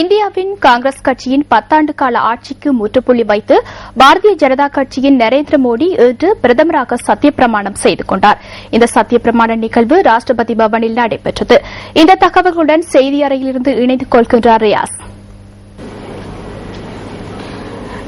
இந்தியாவின் காங்கிரஸ் கட்சியின் பத்தாண்டு கால ஆட்சிக்கு முற்றுப்புள்ளி வைத்து பாரதிய ஜனதா கட்சியின் நரேந்திர மோடி இன்று பிரதமராக சத்தியப்பிரமாணம் செய்து கொண்டார். இந்த சத்தியப்பிரமாண நிகழ்வு ராஷ்டிரபதி பவனில் நடைபெற்றது. இந்த தகவல்களுடன் செய்தி அறையிலிருந்து இணைந்து கொள்கின்றார் ரியாஸ்.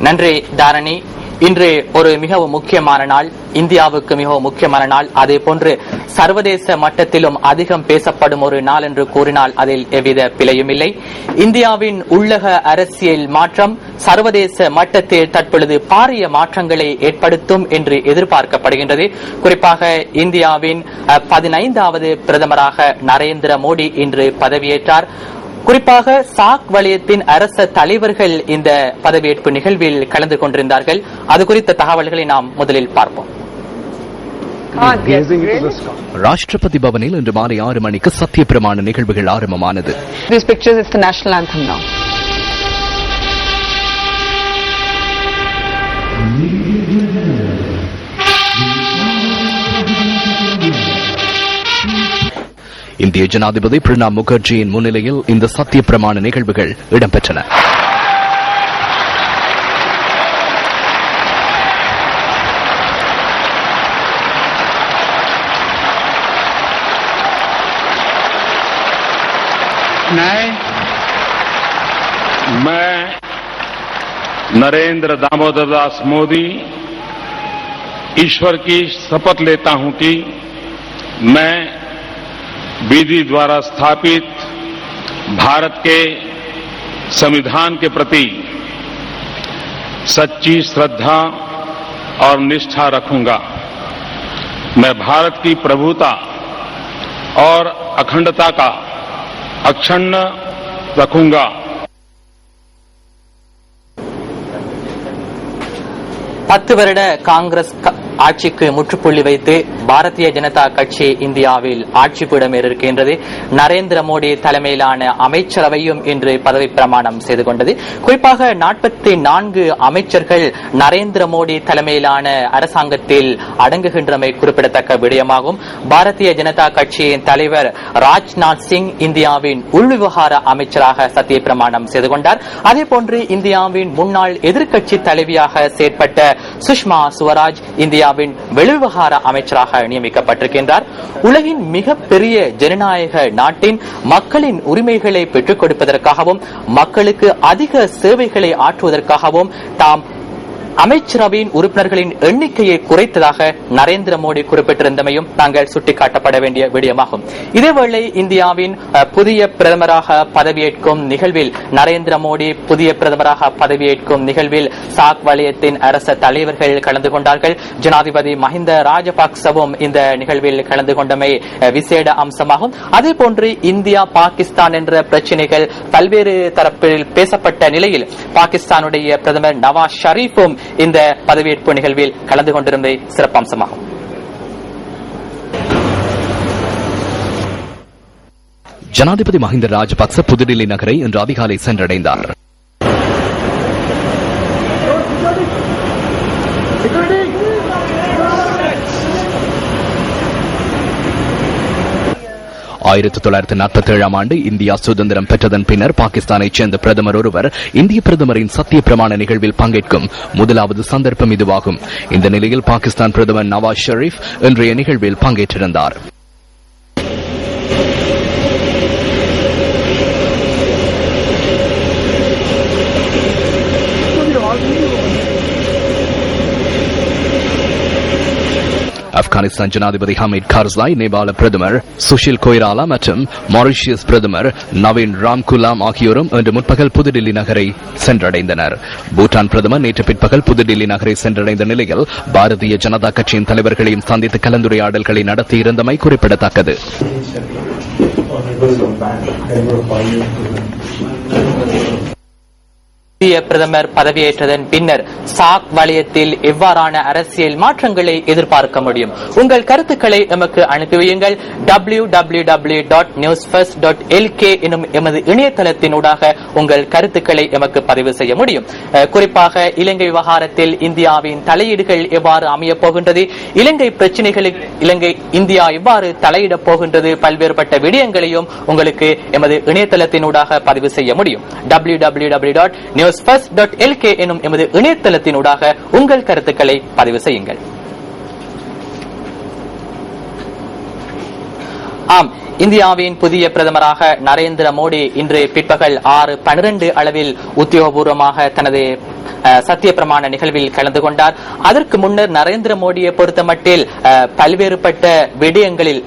நன்றி தாரணி. இன்று ஒரு மிகவும் முக்கியமான நாள் இந்தியாவுக்கு மிகவும் முக்கியமான நாள். அதே போன்று சர்வதேச மட்டத்திலும் அதிகம் பேசப்படும் ஒரு நாள் என்று கூறினால் அதில் எவ்வித பிழையும் இல்லை. இந்தியாவின் உள்ளக அரசியல் மாற்றம் சர்வதேச மட்டத்தில் தற்பொழுது பாரிய மாற்றங்களை ஏற்படுத்தும் என்று எதிர்பார்க்கப்படுகின்றது. குறிப்பாக இந்தியாவின் பதினைந்தாவது பிரதமராக நரேந்திர மோடி இன்று பதவியேற்றார். குறிப்பாக சாக் வலயத்தின் அரச தலைவர்கள் இந்த பதவியேற்பு நிகழ்வில் கலந்து கொண்டிருந்தார்கள். அது குறித்த தகவல்களை நாம் முதலில் பார்ப்போம். Sky. ராஷ்டிரபதி பவனில் இன்று மாலை ஆறு மணிக்கு சத்தியப்பிரமாண நிகழ்வுகள் ஆரம்பமானது. இந்திய ஜனாதிபதி பிரணாப் முகர்ஜியின் முன்னிலையில் இந்த சத்தியப்பிரமாண நிகழ்வுகள் இடம்பெற்றன न्याय मैं नरेंद्र दामोदर दास मोदी ईश्वर की शपथ लेता हूं कि मैं विधि द्वारा स्थापित भारत के संविधान के प्रति सच्ची श्रद्धा और निष्ठा रखूंगा मैं भारत की प्रभुता और अखंडता का अक्षुण्ण रखूंगा பத்து வருட காங்கிரஸ் க- ஆட்சிக்கு முற்றுப்புள்ளி வைத்து பாரதிய ஜனதா கட்சி இந்தியாவில் ஆட்சி பீடம் இருக்கின்றது நரேந்திர மோடி தலைமையிலான அமைச்சரவையும் இன்று பதவி பிரமாணம் செய்து கொண்டது. குறிப்பாக நாற்பத்தி நான்கு அமைச்சர்கள் நரேந்திர மோடி தலைமையிலான அரசாங்கத்தில் அடங்குகின்றமை குறிப்பிடத்தக்க விடயமாகும். பாரதிய ஜனதா கட்சியின் தலைவர் ராஜ்நாத் சிங் இந்தியாவின் உள்விவகார அமைச்சராக சத்திய பிரமாணம் செய்து கொண்டார். அதேபோன்று இந்தியாவின் முன்னாள் எதிர்க்கட்சி தலைவியாக செயற்பட்ட சுஷ்மா சுவராஜ் இந்தியா இந்தியாவின் வெளிவிவகார அமைச்சராக நியமிக்கப்பட்டிருக்கின்றார். உலகின் மிகப்பெரிய ஜனநாயக நாட்டின் மக்களின் உரிமைகளை பெற்றுக் கொடுப்பதற்காகவும் மக்களுக்கு அதிக சேவைகளை ஆற்றுவதற்காகவும் தாம் அமைச்சரவையின் உறுப்பினர்களின் எண்ணிக்கையை குறைத்ததாக நரேந்திர மோடி குறிப்பிட்டிருந்தமையும் நாங்கள் சுட்டிக்காட்டப்பட வேண்டிய விடயமாகும். இதேவேளை இந்தியாவின் புதிய பிரதமராக பதவியேற்கும் நிகழ்வில் நரேந்திர மோடி புதிய பிரதமராக பதவியேற்கும் நிகழ்வில் சாக் வலயத்தின் அரச தலைவர்கள் கலந்து கொண்டார்கள். ஜனாதிபதி மஹிந்த ராஜபக்சவும் இந்த நிகழ்வில் கலந்து கொண்டமை விசேட அம்சமாகும். அதேபோன்று இந்தியா பாகிஸ்தான் என்ற பிரச்சினைகள் பல்வேறு தரப்பில் பேசப்பட்ட நிலையில் பாகிஸ்தானுடைய பிரதமர் நவாஸ் ஷரீஃபும் இந்த பதவியேற்பு நிகழ்வில் கலந்து கொண்டிருந்த சிறப்பம்சமாகும். ஜனாதிபதி மஹிந்த ராஜபக்ச புதுடில்லி நகரை இன்று அதிகாலை சென்றடைந்தார். ஆயிரத்தி தொள்ளாயிரத்தி நாற்பத்தி ஏழாம் ஆண்டு இந்தியா சுதந்திரம் பெற்றதன் பின்னர் பாகிஸ்தானைச் சேர்ந்த பிரதமர் ஒருவர் இந்திய பிரதமரின் சத்திய பிரமாண நிகழ்வில் பங்கேற்கும் முதலாவது சந்தர்ப்பம் இதுவாகும். இந்த நிலையில் பாகிஸ்தான் பிரதமர் நவாஸ் ஷெரீப் இன்றைய நிகழ்வில் பங்கேற்றிருந்தார். ஆப்கானிஸ்தான் ஜனாதிபதி ஹமீத் கார்சாய் நேபாள பிரதமர் சுஷில் கொய்ராலா மற்றும் மாரிஷியஸ் பிரதமர் நவீன் ராம்குலாம் ஆகியோரும் இன்று முற்பகல் புதுடில்லி நகரை சென்றடைந்தனர். பூட்டான் பிரதமர் நேற்று பிற்பகல் புதுடில்லி நகரை சென்றடைந்த நிலையில் பாரதிய ஜனதா கட்சியின் தலைவர்களையும் சந்தித்து கலந்துரையாடல்களை நடத்தியிருந்தமை குறிப்பிடத்தக்கது. புதிய பிரதமர் பதவியேற்றதன் பின்னர் சாக் வலயத்தில் எவ்வாறான அரசியல் மாற்றங்களை எதிர்பார்க்க முடியும். உங்கள் கருத்துக்களை எமக்கு அனுப்பி வையுங்கள். W W W dot news first dot LK எனும் எமது இணையதளத்தினூடாக உங்கள் கருத்துக்களை எமக்கு பதிவு செய்ய முடியும். குறிப்பாக இலங்கை விவகாரத்தில் இந்தியாவின் தலையீடுகள் எவ்வாறு அமையப் போகின்றது? இலங்கை பிரச்சனைகளுக்கு இலங்கை இந்தியா எவ்வாறு தலையிடப் போகின்றது? பல்வேறுபட்ட விடயங்களையும் உங்களுக்கு எமது இணையதளத்தினூடாக பதிவு செய்ய முடியும். W W W dot news dot LK எனும் எமது இணையதளத்தினூடாக உங்கள் கருத்துக்களை பதிவு செய்யுங்கள். ஆம் இந்தியாவின் புதிய பிரதமராக நரேந்திர மோடி இன்று பிற்பகல் ஆறு பனிரெண்டு அளவில் உத்தியோகபூர்வமாக தனது அஹ், சத்திய பிரமாண நிகழ்வில் கலந்து கொண்டார். அதற்கு முன்னர் நரேந்திர மோடியை பொறுத்தமட்டில் பல்வேறுபட்ட விடயங்களில்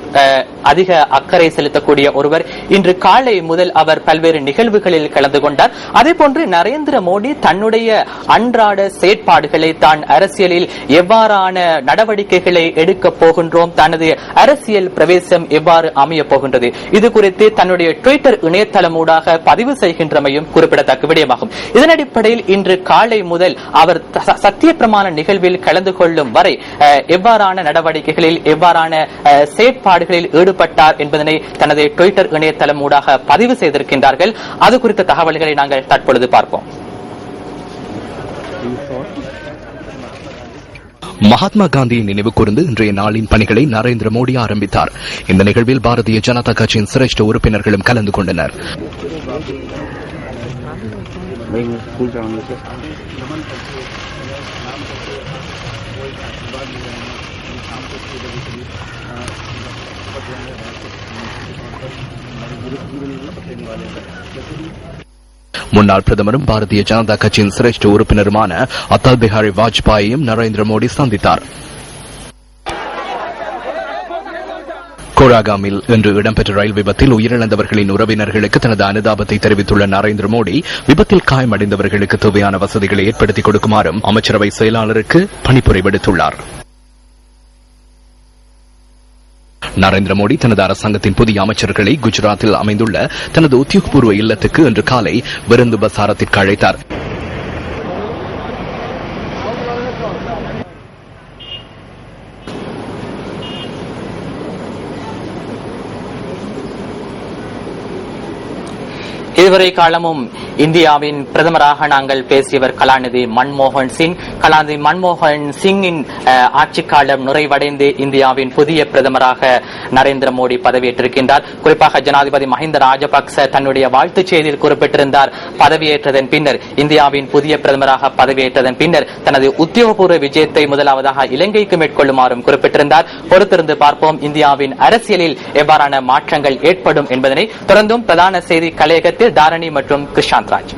அதிக அக்கறை செலுத்தக்கூடிய ஒருவர் இன்று காலை முதல் அவர் பல்வேறு நிகழ்வுகளில் கலந்து கொண்டார். அதேபோன்று நரேந்திர மோடி தன்னுடைய அன்றாட செயற்பாடுகளை தான் அரசியலில் எவ்வாறான நடவடிக்கைகளை எடுக்கப் போகின்றோம் தனது அரசியல் பிரவேசம் எவ்வாறு அமையப் போகின்றது இது குறித்து தன்னுடைய ட்விட்டர் இணையதளமூடாக பதிவு செய்கின்றமையும் குறிப்பிடத்தக்க விடயமாகும். இதன் அடிப்படையில் இன்று காலை முதல் அவர் சத்திய பிரமாண நிகழ்வில் கலந்து கொள்ளும் வரை அஹ், எவ்வாறான நடவடிக்கைகளில் எவ்வாறான அஹ், செயற்பாடுகளில் ஈடுபட்டார் என்பதனை தனது ட்விட்டர் இணையதளம் ஊடாக பதிவு செய்திருக்கின்றார்கள். அது குறித்த தகவல்களை நாங்கள் தற்பொழுது பார்ப்போம். மகாத்மா காந்தியை நினைவு கூர்ந்து இன்றைய நாளின் பணிகளை நரேந்திர மோடி ஆரம்பித்தார். இந்த நிகழ்வில் பாரதிய ஜனதா கட்சியின் சிரேஷ்ட உறுப்பினர்களும் கலந்து கொண்டனர். முன்னாள் பிரதமரும் பாரதிய ஜனதா கட்சியின் சிரேஷ்ட உறுப்பினருமான அடல் பிஹாரி வாஜ்பாயையும் நரேந்திர மோடி சந்தித்தார். கோராகாமில் இன்று இடம்பெற்ற ரயில் விபத்தில் உயிரிழந்தவர்களின் உறவினர்களுக்கு தனது அனுதாபத்தை தெரிவித்துள்ள நரேந்திர மோடி விபத்தில் காயமடைந்தவர்களுக்கு தேவையான வசதிகளை ஏற்படுத்திக் கொடுக்குமாறும் அமைச்சரவை செயலாளருக்கு பணிப்புரை விடுத்துள்ளார். நரேந்திர மோடி தனது அரசாங்கத்தின் புதிய அமைச்சர்களை குஜராத்தில் அமைந்துள்ள தனது உத்தியோகபூர்வ இல்லத்துக்கு இன்று காலை விருந்து பசாரத்திற்கு அழைத்தார். இதுவரை காலமும் இந்தியாவின் பிரதமராக நாங்கள் பேசியவர் கலாநிதி மன்மோகன் சிங். கலாநிதி மன்மோகன் சிங்கின் ஆட்சிக்காலம் நிறைவடைந்து இந்தியாவின் புதிய பிரதமராக நரேந்திர மோடி பதவியேற்றிருக்கின்றார். குறிப்பாக ஜனாதிபதி மஹிந்த ராஜபக்ச தன்னுடைய வாழ்த்துச் செய்தியில் குறிப்பிட்டிருந்தார். பதவியேற்றதன் பின்னர் இந்தியாவின் புதிய பிரதமராக பதவியேற்றதன் பின்னர் தனது உத்தியோகபூர்வ விஜயத்தை முதலாவதாக இலங்கைக்கு மேற்கொள்ளுமாறும் குறிப்பிட்டிருந்தார். பொறுத்திருந்து பார்ப்போம் இந்தியாவின் அரசியலில் எவ்வாறான மாற்றங்கள் ஏற்படும் என்பதனை. தொடர்ந்தும் பிரதான செய்தி கலையகத்தில் தாரணி மற்றும் கிருஷாந்த் Gotcha